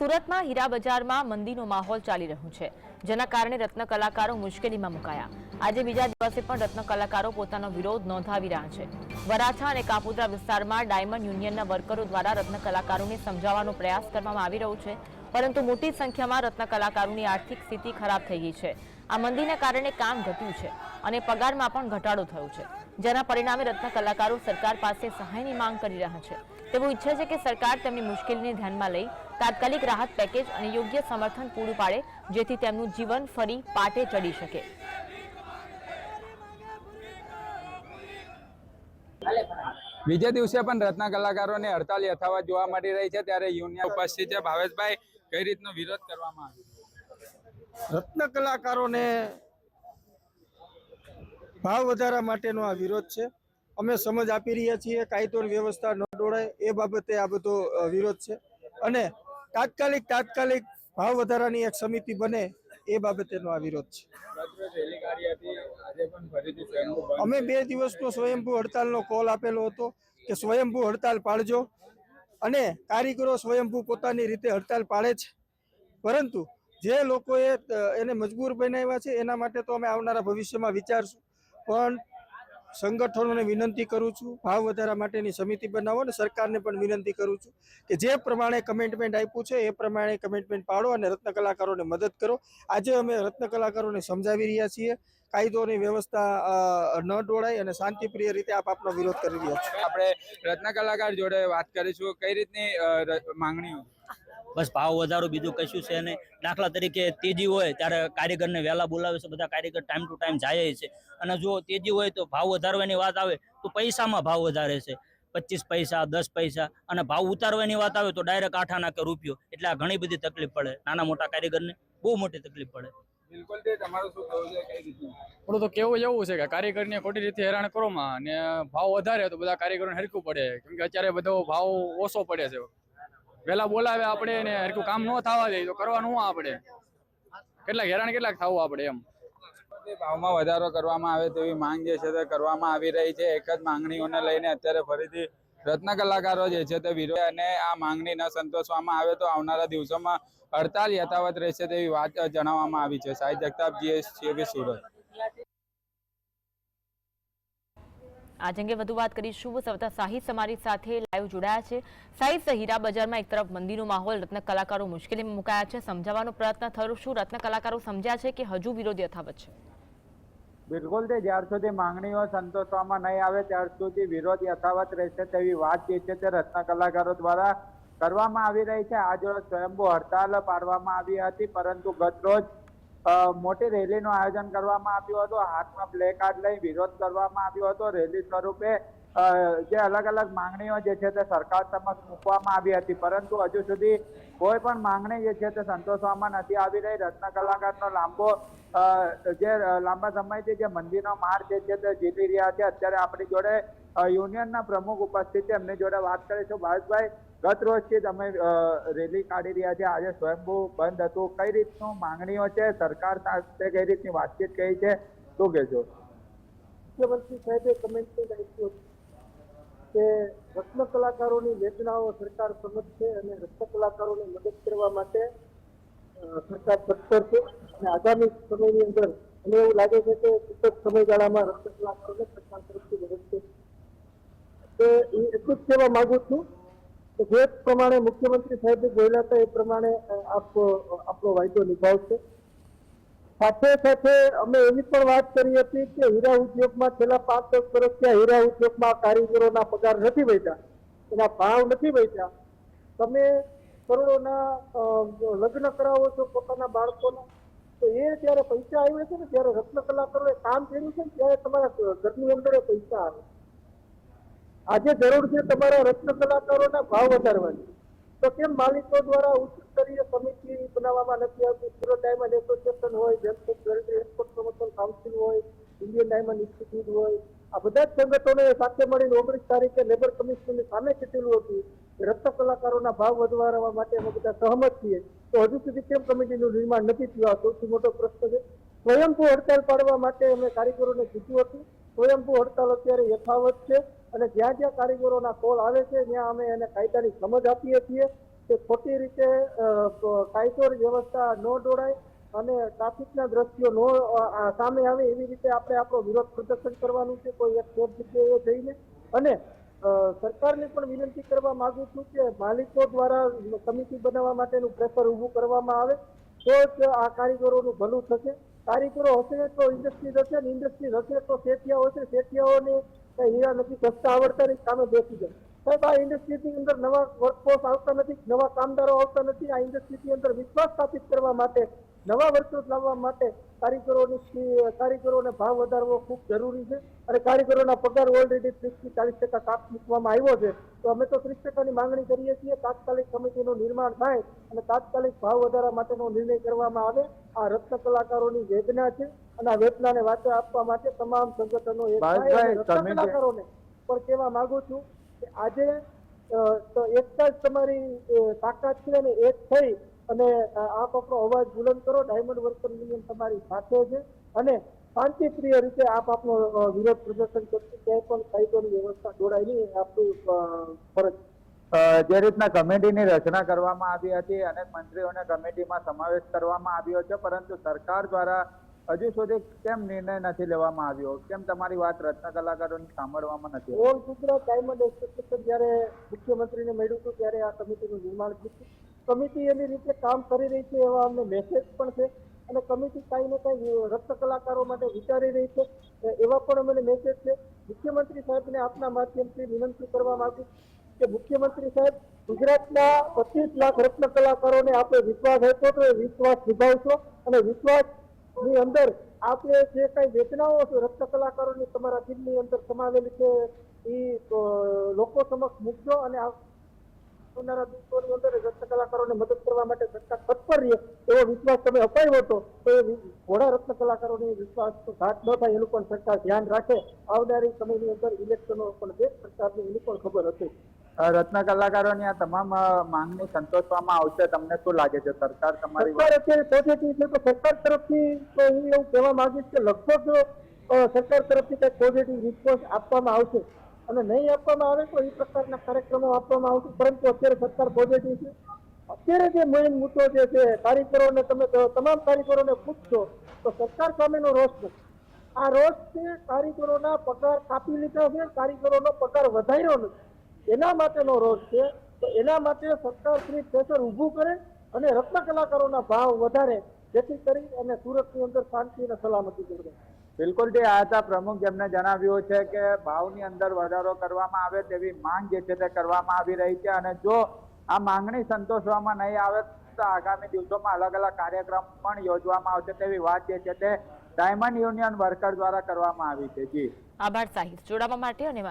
સુરતમાં હીરા બજારમાં મંદીનો માહોલ ચાલી રહ્યો છે, જેના કારણે રત્ન કલાકારો મુશ્કેલીમાં મુકાયા. આજે બીજા દિવસે પણ રત્ન કલાકારો પોતાનો વિરોધ નોંધાવી રહ્યા છે. વરાછા અને કાપોદ્રા વિસ્તારમાં ડાયમંડ યુનિયનના વર્કરો દ્વારા રત્ન કલાકારોને સમજાવવાનો પ્રયાસ કરવામાં આવી રહ્યો છે, પરંતુ મોટી સંખ્યામાં રત્ન કલાકારોની આર્થિક સ્થિતિ ખરાબ થઈ ગઈ છે. આ મંદીને કારણે કામ ઘટ્યું છે અને પગારમાં પણ ઘટાડો થયો છે. જેના પરિણામે રત્ન કલાકારો સરકાર પાસે સહાયની માંગ કરી રહ્યા છે. તેઓ ઈચ્છે છે કે સરકાર તેમની મુશ્કેલીને ધ્યાનમાં લઈ તાત્કાલિક રાહત પેકેજ અને યોગ્ય સમર્થન પૂરું પાડે, જેથી તેમનું જીવન ફરી પાટે ચડી શકે. બીજા દિવસે પણ રત્ન કલાકારોને હડતાલ યથાવત જોવા મળી રહી છે, ત્યારે યુનિયન ઉપસ્થિત છે. ભાવેશભાઈ, કઈ રીતનો વિરોધ કરવામાં આવ્યો? રત્ન કલાકારોને ભાવ વધારા માટેનો આ વિરોધ છે. અમે સમજ આપી રહ્યા છીએ, કાયદો વ્યવસ્થા ન ડોળાય એ બાબતે આ બધો વિરોધ છે. અને તાત્કાલિક તાત્કાલિક ભાવ વધારાની એક સમિતિ બને, એ બાબતેનો આ વિરોધ છે. અમે બે દિવસનો સ્વયંભૂ હડતાલનો કોલ આપેલો હતો કે સ્વયંભૂ હડતાલ પાડજો. અને કારીગરો સ્વયંભૂ પોતાની રીતે હડતાલ પાડે છે. પરંતુ જે લોકોએ એને મજબૂર બનાવ્યા છે, એના માટે તો અમે આવનારા ભવિષ્યમાં વિચારશું. પણ સંગઠનોને વિનંતી કરું છું, ભાવ વધારા માટેની સમિતિ બનાવો અને સરકારને પણ વિનંતી કરું છું કે જે પ્રમાણે કમેન્ટમેન્ટ આપ્યું છે, એ પ્રમાણે કમિટમેન્ટ પાડો અને રત્ન કલાકારોને મદદ કરો. આજે અમે રત્ન કલાકારોને સમજાવી રહ્યા છીએ, કાયદોની વ્યવસ્થા ન ડોળાય અને શાંતિપ્રિય રીતે આપ આપનો વિરોધ કરી રહ્યા છીએ આપણે રત્ન કલાકાર જોડે વાત કરીશું, કઈ રીતની માંગણીઓ? બસ ભાવ વધારો બીજું કશું છે અને દાખલા તરીકે તેજી હોય ત્યારે કારીગરને વહેલા બોલાવે છે બધા કારીગર ટાઈમ ટુ ટાઈમ જાય છે. અને જો તેજી હોય તો ભાવ વધારવાની વાત આવે તો પૈસામાં ભાવ વધારે છે. પચીસ પૈસા દસ પૈસા અને ભાવ ઉતારવાની વાત આવે તો ડાયરેક્ટ આઠ આના કે રૂપિયો. એટલે આ ઘણી બધી તકલીફ પડે. નાના મોટા કારીગરને બહુ મોટી તકલીફ પડે. બિલકુલ તે તમારું શું કહેવું છે કઈ રીતનું થોડું તો કેવું એવું છે કે કારીગરને ખોટી રીતે હેરાન કરોમાં અને ભાવ વધારે તો બધા કારીગરોને હરકું પડે. કેમ કે અત્યારે બધો ભાવ ઓછો પડે છે. વહેલા બોલાવે આપણે ને હરખું કામ ન થવા જાય તો કરવાનું આપણે. કેટલાક હેરાન કેટલાક થવું આપણે એમ. ભાવમાં વધારો કરવામાં આવે તેવી માંગ જે છે તે કરવામાં આવી રહી છે. એક જ માંગણીઓને લઈને અત્યારે ફરીથી રત્ન કલાકારો જે છે તે વિરોધ અને આ માંગણી ન સંતોષવામાં આવે તો આવનારા દિવસોમાં હડતાલ યથાવત રહેશે તેવી વાત જણાવવામાં આવી છે. સાહિદ જગતાપ જીએસ સુરત. આજ અંગે વધુ વાત કરીશું. સવતા સાહિત અમારી સાથે લાઈવ જોડાયા છે. સાહિત હીરા બજારમાં એક તરફ મંદીનો માહોલ, રત્ન કલાકારો મુશ્કેલીમાં મુકાયા છે. સમજાવવાનો પ્રયત્ન થયો શું? રત્ન કલાકારો સમજ્યા છે કે હજુ વિરોધ યથાવત છે? બિલકુલ તે જ્યાર સુધી માંગણીઓ સંતોષવામાં નહીં આવે, ત્યાર સુધી વિરોધ યથાવત રહેશે તેવી વાત જે છે તે રત્ન કલાકારો દ્વારા કરવામાં આવી રહી છે. આજ રોજ સ્વયંભૂ હડતાલ પાડવામાં આવી હતી, પરંતુ ગત રોજ મોટી રેલીનું આયોજન કરવામાં આવ્યું હતું. હાથમાં પ્લે કાર્ડ લઈ વિરોધ કરવામાં આવ્યો હતો. રેલી સ્વરૂપે જે અલગ અલગ માંગણીઓ જે છે તે સરકાર સમક્ષ મૂકવામાં આવી હતી. પરંતુ હજુ સુધી કોઈ પણ માંગણી જે છે તે સંતોષવામાં નથી આવી રહી. રત્ન કલાકારનો લાંબો જે લાંબા સમયથી જે મંદિરનો માર જે છે તે જીતી રહ્યા છે. અત્યારે આપણી જોડે યુનિયનના પ્રમુખ ઉપસ્થિત છે. એમની જોડે વાત કરીશું. ભાવેશભાઈ ગત રોજથી તમે રેલી કાઢી રહ્યા છે આજે સ્વયંભૂ બંધ હતું. કઈ રીતનું માંગણીઓ છે? સરકાર સાથે કઈ રીતની વાતચીત કઈ છે? શું કહેશો? મુખ્યમંત્રી સાહેબે કમેન્ટમેન્ટ આપ્યું કે રત્ન કલાકારોની વેદનાઓ સરકાર સમજશે અને રત્ન કલાકારોને મદદ કરવા માટે સરકાર તત્પર છે. અને આગામી સમયની અંદર મને એવું લાગે છે કે ટૂંક સમયગાળામાં રત્ન કલાકારોને સરકાર તરફથી મદદ છે. તો એ એટલું જ કહેવા માગું છું જે પ્રમાણે મુખ્યમંત્રી સાહેબે બોલ્યા હતા એ પ્રમાણે આપ આપણો વાયદો નિભાવશે. સાથે સાથે અમે એવી પણ વાત કરી હતી કે હીરા ઉદ્યોગમાં છેલ્લા પાંચ દસ વર્ષથી હીરા ઉદ્યોગમાં કારીગરોના પગાર નથી વધ્યા. એના ભાવ નથી વધ્યા. તમે કરોડોના લગ્ન કરાવો છો પોતાના બાળકોના, તો એ જ્યારે પૈસા આવ્યા છે ને, જ્યારે રત્ન કલાકારોએ કામ કર્યું છે ત્યારે તમારા ઘરની અંદર પૈસા આવે. આજે જરૂર છે તમારા રત્ન કલાકારોના ભાવ વધારવાની. તો કેમ માલિકો દ્વારા ઉચ્ચ સ્તરીય સમિતિ બનાવવામાં નથી આવતી? સુરત ડાયમંડ એસોસિએશન હોય એક્સપોર્ટ પ્રમોશન કાઉન્સિલ હોય ઇન્ડિયન ડાયમંડ ઇન્સ્ટિટ્યૂટ હોય. આ બધા જ સંગઠનોએ સાથે મળીને ઓગણીસ તારીખે લેબર કમિશનની સામે કીધેલું હતું રત્ન કલાકારોના ભાવ વધારવા માટે અમે બધા સહમત છીએ. તો હજુ સુધી કેમ કમિટીનું નિર્માણ નથી થયું? આ સૌથી મોટો પ્રશ્ન છે. સ્વયંભૂ હડતાલ પાડવા માટે અમે કારીગરોને કીધું હતું. સ્વયંભૂ હડતાલ અત્યારે યથાવત છે. અને જ્યાં જ્યાં કારીગરોના કોલ આવે છે, ત્યાં અમે એને કાયદાની સમજ આપીએ છીએ કે ખોટી રીતે કાયદો વ્યવસ્થા ન દોડાય અને ટ્રાફિકના દ્રશ્યો નો સામે આવે એવી રીતે આપણે આપણો વિરોધ પ્રદર્શન કરવાનું છે, કોઈ એક ચોર જગ્યાએ જઈને અને સરકારને પણ વિનંતી કરવા માંગુ છું કે માલિકો દ્વારા સમિતિ બનાવવા માટેનું પ્રેશર ઊભું કરવામાં આવે, તો જ આ કારીગરોનું ભલું થશે. કારીગરો હશે તો ઇન્ડસ્ટ્રી હશે ને ઇન્ડસ્ટ્રી હશે તો શેઠિયાઓ હશે, શેઠિયાઓને હીરા નથી, સસ્તા આવડતા નહીં કામે બેસી જાય. સાહેબ, આ ઇન્ડસ્ટ્રીની અંદર નવા વર્કફોર્સ આવતા નથી, નવા કામદારો આવતા નથી, આ ઇન્ડસ્ટ્રીની અંદર વિશ્વાસ સ્થાપિત કરવા માટે નવા વર્કર્સ લાવવા માટે કારીગરોની કારીગરોને ભાવ વધારવો ખૂબ જરૂરી છે. અને કારીગરોના પગાર ઓલરેડી ત્રીસથી ચાલીસ ટકા કાપ મૂકવામાં આવ્યો છે. તો અમે તો ત્રીસ ટકાની માંગણી કરીએ છીએ તાત્કાલિક સમિતિનું નિર્માણ થાય અને તાત્કાલિક ભાવ વધારા માટેનો નિર્ણય કરવામાં આવે. આ રત્ન કલાકારોની વેદના છે અને આ વેદનાને વાચા આપવા માટે તમામ સંગઠનો કલાકારોને પણ કહેવા માંગુ છું કે આજે તો એકતા જ તમારી તાકાત છે અને એક થઈ. અને આપ આપણો અવાજ બુલંદ કરો. ડાયમંડ વર્કર યુનિયન તમારી સાથે છે. અને શાંતિપ્રિય રીતે આપ આપનો વિરોધ પ્રદર્શન કરશું. ક્યાંય પણ કાયદોની વ્યવસ્થા જોડાય નહીં. આપણું ફરજ જે રીતના કમિટીની રચના કરવામાં આવી હતી અનેક મંત્રીઓને કમિટીમાં સમાવેશ કરવામાં આવ્યો છે પરંતુ સરકાર દ્વારા હજુ સુધી કેમ નિર્ણય નથી લેવામાં આવ્યો? કેમ તમારી વાત રત્ન કલાકારોની સાંભળવામાં નથી? ઓલ ગુજરાત ડાયમંડ એસોસિએશન જ્યારે મુખ્યમંત્રીને મળ્યું હતું ત્યારે આ કમિટીનું નિર્માણ થયું કમિટી એની રીતે કામ કરી રહી છે એવા અમને મેસેજ પણ છે. અને કમિટી કાંઈ ને કાંઈ રક્ત કલાકારો માટે વિચારી રહી છે. એવા પણ અમને મેસેજ છે. મુખ્યમંત્રી સાહેબને આપના માધ્યમથી વિનંતી કરવા માંગુ કે મુખ્યમંત્રી સાહેબ, ગુજરાતના પચીસ લાખ રત્ન કલાકારોને આપણે વિશ્વાસ આપ્યો તો એ વિશ્વાસ નિભાવશો. અને વિશ્વાસની અંદર આપણે જે કઈ વેદનાઓ છે રત્ન કલાકારોની તમારા દિલની અંદર સમાવેલી છે એ લોકો સમક્ષ મૂકજો અને આવનારા દુઃખોની અંદર રત્ન કલાકારોને મદદ કરવા માટે સરકાર તત્પર રહે એવો વિશ્વાસ તમે અપાયો હતો તો એ ઘોડા રત્ન કલાકારોને વિશ્વાસ ઘાટ ન થાય એનું પણ સરકાર ધ્યાન રાખે. આવનારી સમયની અંદર ઇલેક્શનો પણ છે સરકારને એની પણ ખબર હતી રત્ન કલાકારોની આ તમામ માંગણી સંતોષવામાં આવશે તમને શું લાગે છે? સરકાર તમારી સરકાર અત્યારે પોઝિટિવ છે તો સરકાર તરફથી તો હું એવું કહેવા માંગીશ કે લગભગ સરકાર તરફથી કંઈક પોઝિટિવ રિસ્પોન્સ આપવામાં આવશે. અને નહીં આપવામાં આવે તો એ પ્રકારના કાર્યક્રમો આપવામાં આવશે. પરંતુ અત્યારે સરકાર પોઝિટિવ છે. અત્યારે જે મેઇન મુદ્દો જે છે, કારીગરોને તમે તમામ કારીગરોને પૂછશો, તો સરકાર સામેનો રોષ નથી આ રોષ છે કારીગરોના પગાર કાપી લીધા છે, કારીગરોનો પગાર વધાર્યો નથી. એના માટેનો રોષ છે, તો એના માટે સરકાર શ્રી પ્રેશર ઊભું કરે અને રત્ન કલાકારોના ભાવ વધારે, જેથી કરી અને સુરતની અંદર શાંતિ અને સલામતી જળવાય. બિલકુલ જે આ પ્રમુખ, જેમને જણાવ્યું છે કે ભાવની અંદર વધારો કરવામાં આવે તેવી માંગ જે છે તે કરવામાં આવી રહી છે અને જો આ માંગણી સંતોષવામાં નહીં આવે તો આગામી દિવસોમાં અલગ અલગ કાર્યક્રમ પણ યોજવામાં આવશે તેવી વાત જે છે તે ડાયમંડ યુનિયન વર્કર દ્વારા કરવામાં આવી છે. જી. આભાર સાહિત જોડાવા માટે અને